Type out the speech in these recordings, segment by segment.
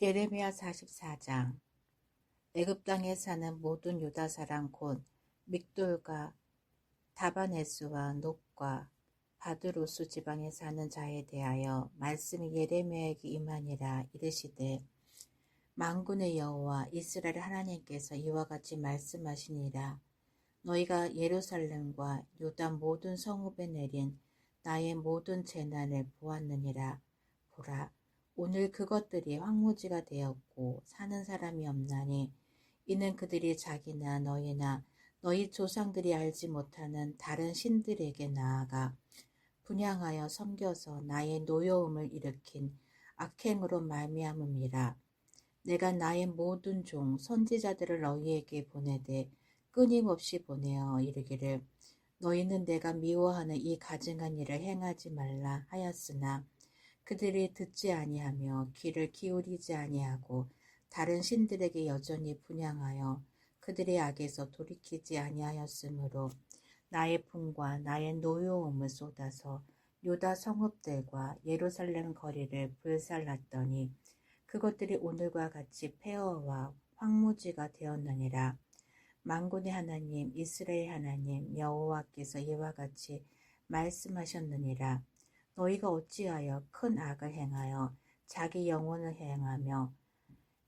예레미야 44장. 애굽 땅에 사는 모든 유다 사람 곧 믹돌과 다바네스와 녹과 바드로스 지방에 사는 자에 대하여 말씀이 예레미야에게 임하니라 이르시되 만군의 여호와 이스라엘 하나님께서 이와 같이 말씀하시니라. 너희가 예루살렘과 유다 모든 성읍에 내린 나의 모든 재난을 보았느니라. 보라 오늘 그것들이 황무지가 되었고 사는 사람이 없나니 이는 그들이 자기나 너희나 너희 조상들이 알지 못하는 다른 신들에게 나아가 분양하여 섬겨서 나의 노여움을 일으킨 악행으로 말미암음이라. 내가 나의 모든 종 선지자들을 너희에게 보내되 끊임없이 보내어 이르기를 너희는 내가 미워하는 이 가증한 일을 행하지 말라 하였으나 그들이 듣지 아니하며 귀를 기울이지 아니하고 다른 신들에게 여전히 분양하여 그들의 악에서 돌이키지 아니하였으므로 나의 분과 나의 노여움을 쏟아서 유다 성읍들과 예루살렘 거리를 불살랐더니 그것들이 오늘과 같이 폐허와 황무지가 되었느니라. 만군의 하나님 이스라엘 하나님 여호와께서 이와 같이 말씀하셨느니라. 너희가 어찌하여 큰 악을 행하여 자기 영혼을 행하며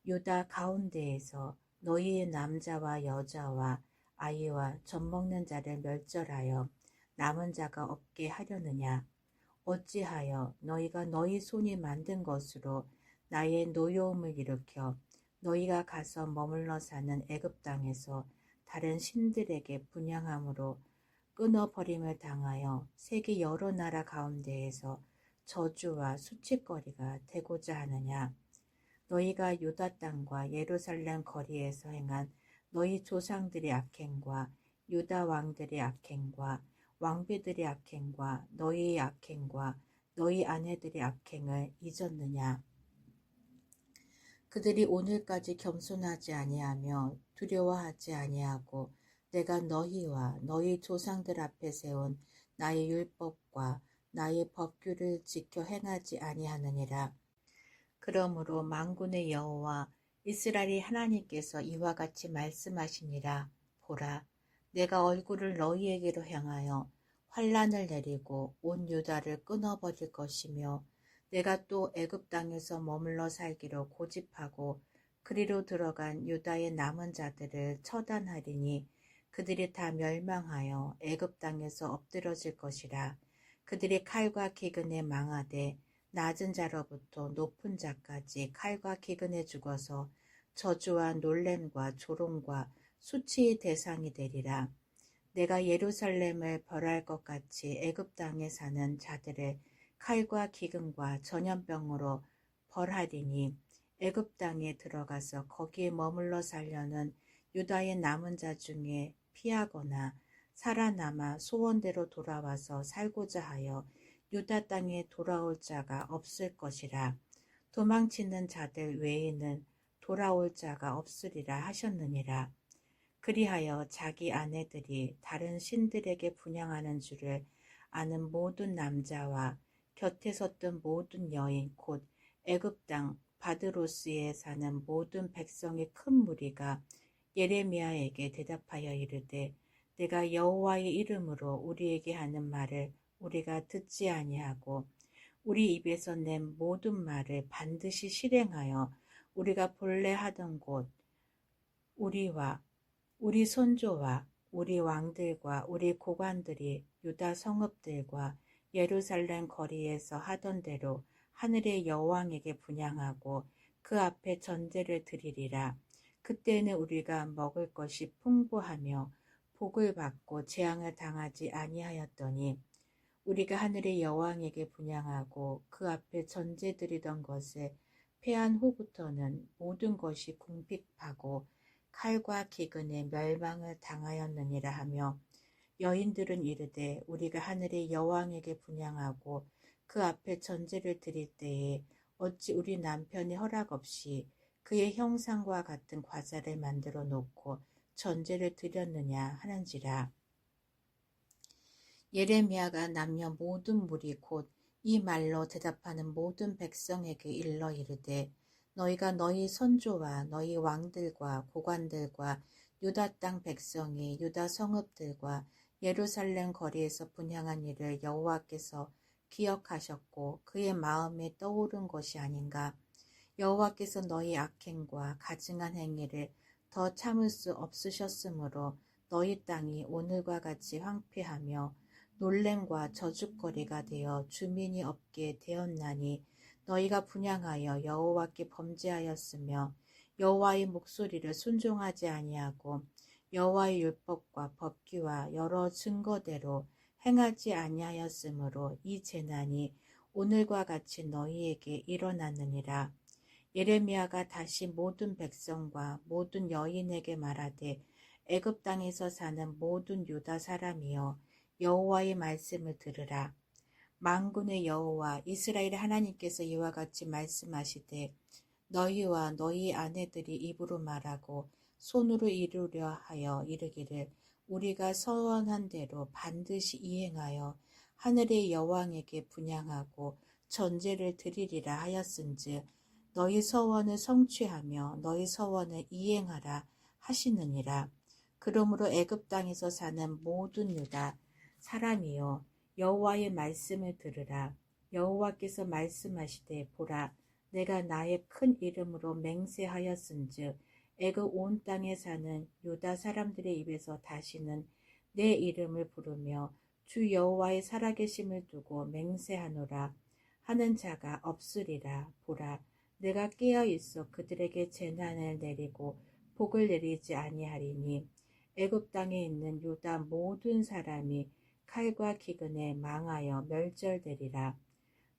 유다 가운데에서 너희의 남자와 여자와 아이와 젖먹는 자를 멸절하여 남은 자가 없게 하려느냐? 어찌하여 너희가 너희 손이 만든 것으로 나의 노여움을 일으켜 너희가 가서 머물러 사는 애굽 땅에서 다른 신들에게 분양함으로 끊어버림을 당하여 세계 여러 나라 가운데에서 저주와 수치거리가 되고자 하느냐. 너희가 유다 땅과 예루살렘 거리에서 행한 너희 조상들의 악행과 유다 왕들의 악행과 왕비들의 악행과 너희의 악행과 너희 아내들의 악행을 잊었느냐. 그들이 오늘까지 겸손하지 아니하며 두려워하지 아니하고 내가 너희와 너희 조상들 앞에 세운 나의 율법과 나의 법규를 지켜 행하지 아니하느니라. 그러므로 만군의 여호와 이스라엘 하나님께서 이와 같이 말씀하시니라. 보라, 내가 얼굴을 너희에게로 향하여 환란을 내리고 온 유다를 끊어버릴 것이며 내가 또 애굽 땅에서 머물러 살기로 고집하고 그리로 들어간 유다의 남은 자들을 처단하리니 그들이 다 멸망하여 애굽 땅에서 엎드러질 것이라. 그들이 칼과 기근에 망하되 낮은 자로부터 높은 자까지 칼과 기근에 죽어서 저주와 놀램과 조롱과 수치의 대상이 되리라. 내가 예루살렘을 벌할 것 같이 애굽 땅에 사는 자들을 칼과 기근과 전염병으로 벌하리니 애굽 땅에 들어가서 거기에 머물러 살려는 유다의 남은 자 중에 피하거나 살아남아 소원대로 돌아와서 살고자 하여 유다 땅에 돌아올 자가 없을 것이라. 도망치는 자들 외에는 돌아올 자가 없으리라 하셨느니라. 그리하여 자기 아내들이 다른 신들에게 분양하는 줄을 아는 모든 남자와 곁에 섰던 모든 여인 곧 애굽 땅 바드로스에 사는 모든 백성의 큰 무리가 예레미야에게 대답하여 이르되 내가 여호와의 이름으로 우리에게 하는 말을 우리가 듣지 아니하고 우리 입에서 낸 모든 말을 반드시 실행하여 우리가 본래 하던 곳 우리와 우리 손조와 우리 왕들과 우리 고관들이 유다 성읍들과 예루살렘 거리에서 하던 대로 하늘의 여왕에게 분양하고 그 앞에 전제를 드리리라. 그때는 우리가 먹을 것이 풍부하며 복을 받고 재앙을 당하지 아니하였더니 우리가 하늘의 여왕에게 분양하고 그 앞에 전제 드리던 것에 패한 후부터는 모든 것이 궁핍하고 칼과 기근에 멸망을 당하였느니라 하며 여인들은 이르되 우리가 하늘의 여왕에게 분양하고 그 앞에 전제를 드릴 때에 어찌 우리 남편의 허락 없이 그의 형상과 같은 과자를 만들어 놓고 전제를 드렸느냐 하는지라. 예레미야가 남녀 모든 무리 곧 이 말로 대답하는 모든 백성에게 일러 이르되 너희가 너희 선조와 너희 왕들과 고관들과 유다 땅 백성이 유다 성읍들과 예루살렘 거리에서 분향한 일을 여호와께서 기억하셨고 그의 마음에 떠오른 것이 아닌가. 여호와께서 너희 악행과 가증한 행위를 더 참을 수 없으셨으므로 너희 땅이 오늘과 같이 황폐하며 놀램과 저주거리가 되어 주민이 없게 되었나니 너희가 분양하여 여호와께 범죄하였으며 여호와의 목소리를 순종하지 아니하고 여호와의 율법과 법규와 여러 증거대로 행하지 아니하였으므로 이 재난이 오늘과 같이 너희에게 일어났느니라. 예레미야가 다시 모든 백성과 모든 여인에게 말하되 애굽 땅에서 사는 모든 유다 사람이여 여호와의 말씀을 들으라. 만군의 여호와 이스라엘 하나님께서 이와 같이 말씀하시되 너희와 너희 아내들이 입으로 말하고 손으로 이루려 하여 이르기를 우리가 서원한 대로 반드시 이행하여 하늘의 여왕에게 분양하고 전제를 드리리라 하였은즉 너희 서원을 성취하며 너희 서원을 이행하라 하시느니라. 그러므로 애굽 땅에서 사는 모든 유다 사람이요 여호와의 말씀을 들으라. 여호와께서 말씀하시되 보라 내가 나의 큰 이름으로 맹세하였은즉 애굽 온 땅에 사는 유다 사람들의 입에서 다시는 내 이름을 부르며 주 여호와의 살아계심을 두고 맹세하노라 하는 자가 없으리라 보라 내가 깨어 있어 그들에게 재난을 내리고 복을 내리지 아니하리니 애굽 땅에 있는 유다 모든 사람이 칼과 기근에 망하여 멸절되리라.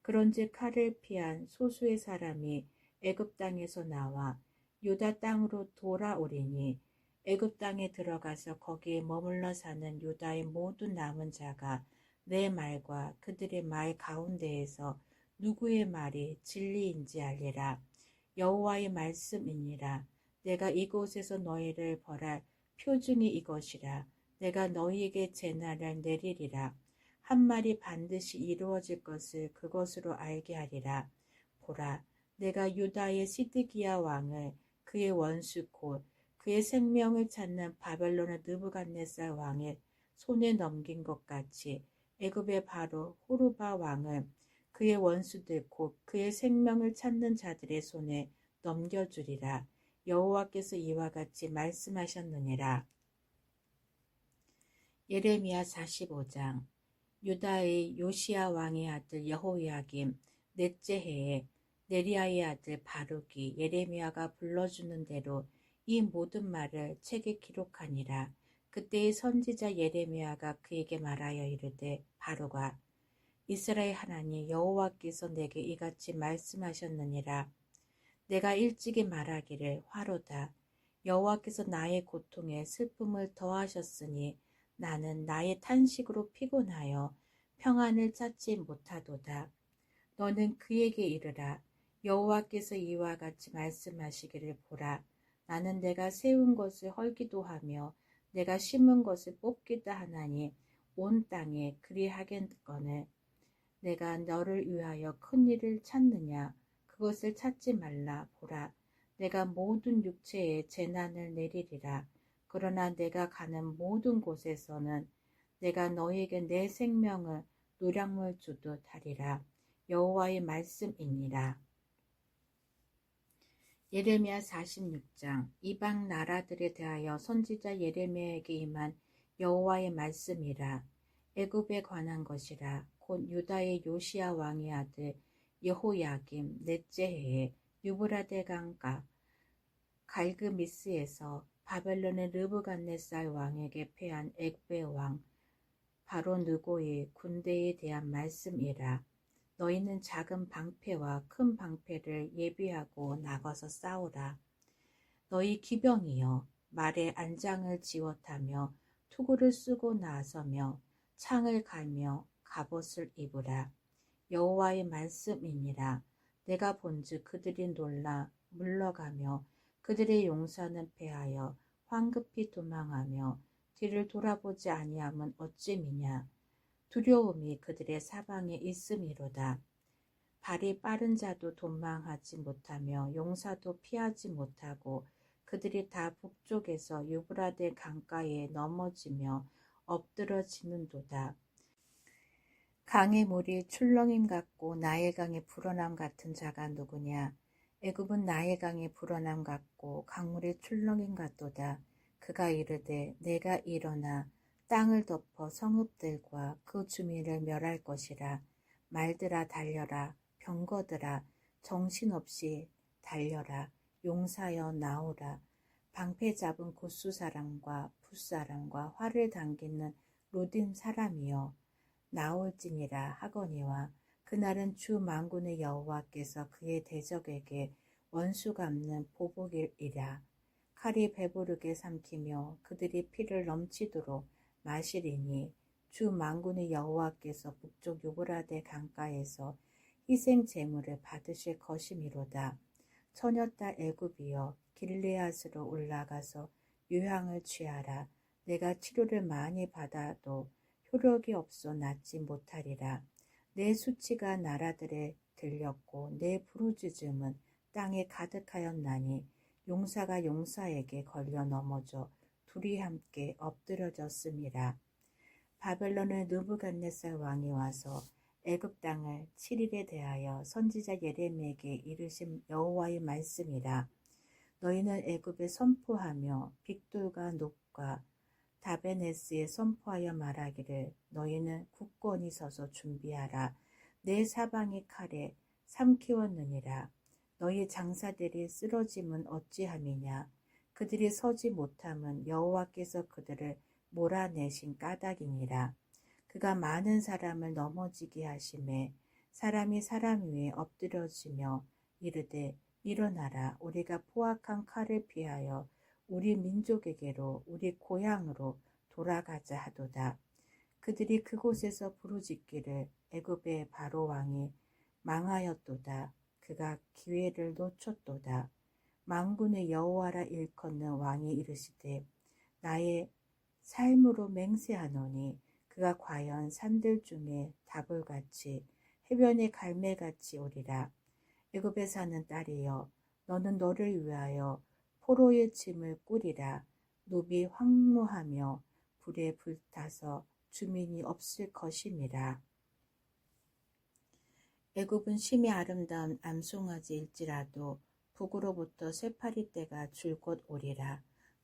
그런즉 칼을 피한 소수의 사람이 애굽 땅에서 나와 유다 땅으로 돌아오리니 애굽 땅에 들어가서 거기에 머물러 사는 유다의 모든 남은 자가 내 말과 그들의 말 가운데에서 누구의 말이 진리인지 알리라. 여호와의 말씀이니라. 내가 이곳에서 너희를 벌할 표징이 이것이라. 내가 너희에게 재난을 내리리라. 한 말이 반드시 이루어질 것을 그것으로 알게 하리라. 보라, 내가 유다의 시드기야 왕을 그의 원수 곧 그의 생명을 찾는 바벨론의 느부갓네살 왕의 손에 넘긴 것 같이 애굽의 바로 호르바 왕을 그의 원수들 곧 그의 생명을 찾는 자들의 손에 넘겨주리라. 여호와께서 이와 같이 말씀하셨느니라. 예레미야 45장 유다의 요시야 왕의 아들 여호야김 넷째 해에 네리아의 아들 바룩이 예레미야가 불러주는 대로 이 모든 말을 책에 기록하니라. 그때의 선지자 예레미야가 그에게 말하여 이르되 바룩아 이스라엘 하나님 여호와께서 내게 이같이 말씀하셨느니라. 내가 일찍이 말하기를 화로다. 여호와께서 나의 고통에 슬픔을 더하셨으니 나는 나의 탄식으로 피곤하여 평안을 찾지 못하도다. 너는 그에게 이르라. 여호와께서 이와 같이 말씀하시기를 보라. 나는 내가 세운 것을 헐기도 하며 내가 심은 것을 뽑기도 하나니 온 땅에 그리하겠거늘 내가 너를 위하여 큰 일을 찾느냐? 그것을 찾지 말라. 보라. 내가 모든 육체에 재난을 내리리라. 그러나 내가 가는 모든 곳에서는 내가 너에게 내 생명을 노량물 주듯 하리라. 여호와의 말씀이니라. 예레미야 46장. 이방 나라들에 대하여 선지자 예레미야에게 임한 여호와의 말씀이라. 애굽에 관한 것이라 곧 유다의 요시야 왕의 아들 여호야김 넷째 해에 유브라데 강가 갈그미스에서 바벨론의 르브간네살 왕에게 패한 액베 왕 바로 느고의 군대에 대한 말씀이라 너희는 작은 방패와 큰 방패를 예비하고 나가서 싸우라. 너희 기병이여 말에 안장을 지워타며 투구를 쓰고 나서며 창을 갈며 갑옷을 입으라. 여호와의 말씀이니라. 내가 본즉 그들이 놀라 물러가며 그들의 용사는 패하여 황급히 도망하며 뒤를 돌아보지 아니함은 어찌미냐. 두려움이 그들의 사방에 있음이로다. 발이 빠른 자도 도망하지 못하며 용사도 피하지 못하고 그들이 다 북쪽에서 유브라데 강가에 넘어지며 엎드러지는도다. 강의 물이 출렁임 같고 나일 강의 불어남 같은 자가 누구냐? 애굽은 나일 강의 불어남 같고 강물의 출렁임 같도다. 그가 이르되 내가 일어나 땅을 덮어 성읍들과 그 주민을 멸할 것이라. 말들아 달려라. 병거들아 정신없이 달려라. 용사여 나오라. 방패 잡은 고수 사람과 풋사람과 활을 당기는 로딘 사람이여 나올지니라 하거니와 그날은 주 만군의 여호와께서 그의 대적에게 원수 갚는 보복이라 칼이 배부르게 삼키며 그들이 피를 넘치도록 마시리니 주 만군의 여호와께서 북쪽 유브라데 강가에서 희생 제물을 받으실 것이미로다. 처녀딸 애굽이여 길레앗으로 올라가서 유향을 취하라. 내가 치료를 많이 받아도 효력이 없어 낫지 못하리라. 내 수치가 나라들에 들렸고 내 부르짖음은 땅에 가득하였나니 용사가 용사에게 걸려 넘어져 둘이 함께 엎드려졌음이라. 바벨론의 느부갓네살 왕이 와서 애굽 땅을 7일에 대하여 선지자 예레미에게 이르신 여호와의 말씀이라. 너희는 애굽에 선포하며 빅돌과 녹과 다베네스에 선포하여 말하기를 너희는 굳건히 서서 준비하라. 내 사방이 칼에 삼키웠느니라. 너희 장사들이 쓰러짐은 어찌함이냐. 그들이 서지 못함은 여호와께서 그들을 몰아내신 까닭이니라. 그가 많은 사람을 넘어지게 하심에 사람이 사람 위에 엎드려지며 이르되 일어나라 우리가 포악한 칼을 피하여 우리 민족에게로 우리 고향으로 돌아가자 하도다. 그들이 그곳에서 부르짖기를 애굽의 바로 왕이 망하였도다. 그가 기회를 놓쳤도다. 망군의 여호와라 일컫는 왕이 이르시되 나의 삶으로 맹세하노니 그가 과연 산들 중에 다불같이 해변의 갈매같이 오리라. 애굽에 사는 딸이여 너는 너를 위하여 포로의 짐을 꾸리라. 노비 황무하며 불에 불타서 주민이 없을 것임이라. 애굽은 심히 아름다운 암송아지일지라도 북으로부터 쇠파리 떼가 줄곧 오리라.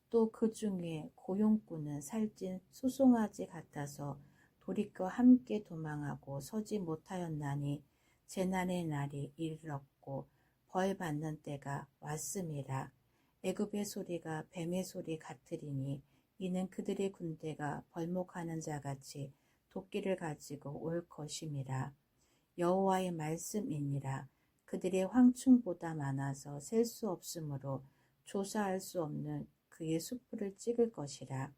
또 그 중에 고용꾼은 살찐 수송아지 같아서 돌이켜 함께 도망하고 서지 못하였나니 재난의 날이 이르렀고 벌 받는 때가 왔음이라. 애굽의 소리가 뱀의 소리 같으리니 이는 그들의 군대가 벌목하는 자같이 도끼를 가지고 올 것임이라. 여호와의 말씀이니라. 그들의 황충보다 많아서 셀 수 없으므로 조사할 수 없는 그의 수풀을 찍을 것이라.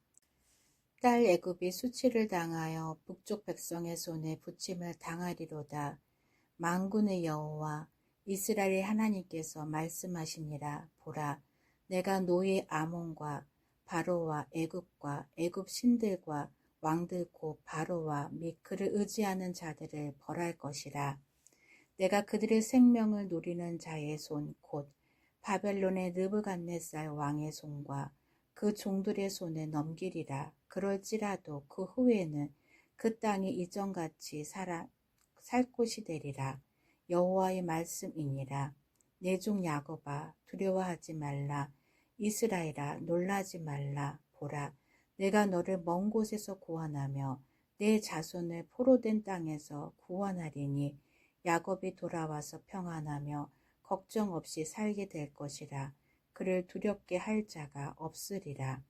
딸 애굽이 수치를 당하여 북쪽 백성의 손에 부침을 당하리로다. 망군의 여호와 이스라엘 하나님께서 말씀하시니라 보라 내가 노예 아몬과 바로와 애굽과 애굽 신들과 왕들 곧 바로와 및 그를 의지하는 자들을 벌할 것이라. 내가 그들의 생명을 노리는 자의 손 곧 바벨론의 느부갓네살 왕의 손과 그 종들의 손에 넘기리라. 그럴지라도 그 후에는 그 땅이 이전같이 살아, 살 곳이 되리라. 여호와의 말씀이니라. 내 종 야곱아 두려워하지 말라. 이스라엘아 놀라지 말라. 보라 내가 너를 먼 곳에서 구원하며 내 자손을 포로된 땅에서 구원하리니 야곱이 돌아와서 평안하며 걱정 없이 살게 될 것이라. 그를 두렵게 할 자가 없으리라.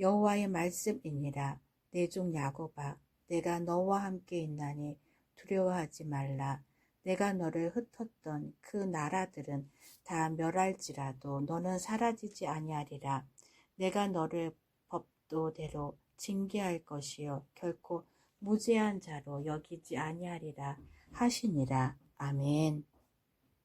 여호와의 말씀이니라. 내 종 야곱아, 내가 너와 함께 있나니 두려워하지 말라. 내가 너를 흩었던 그 나라들은 다 멸할지라도 너는 사라지지 아니하리라. 내가 너를 법도대로 징계할 것이요 결코 무죄한 자로 여기지 아니하리라 하시니라. 아멘.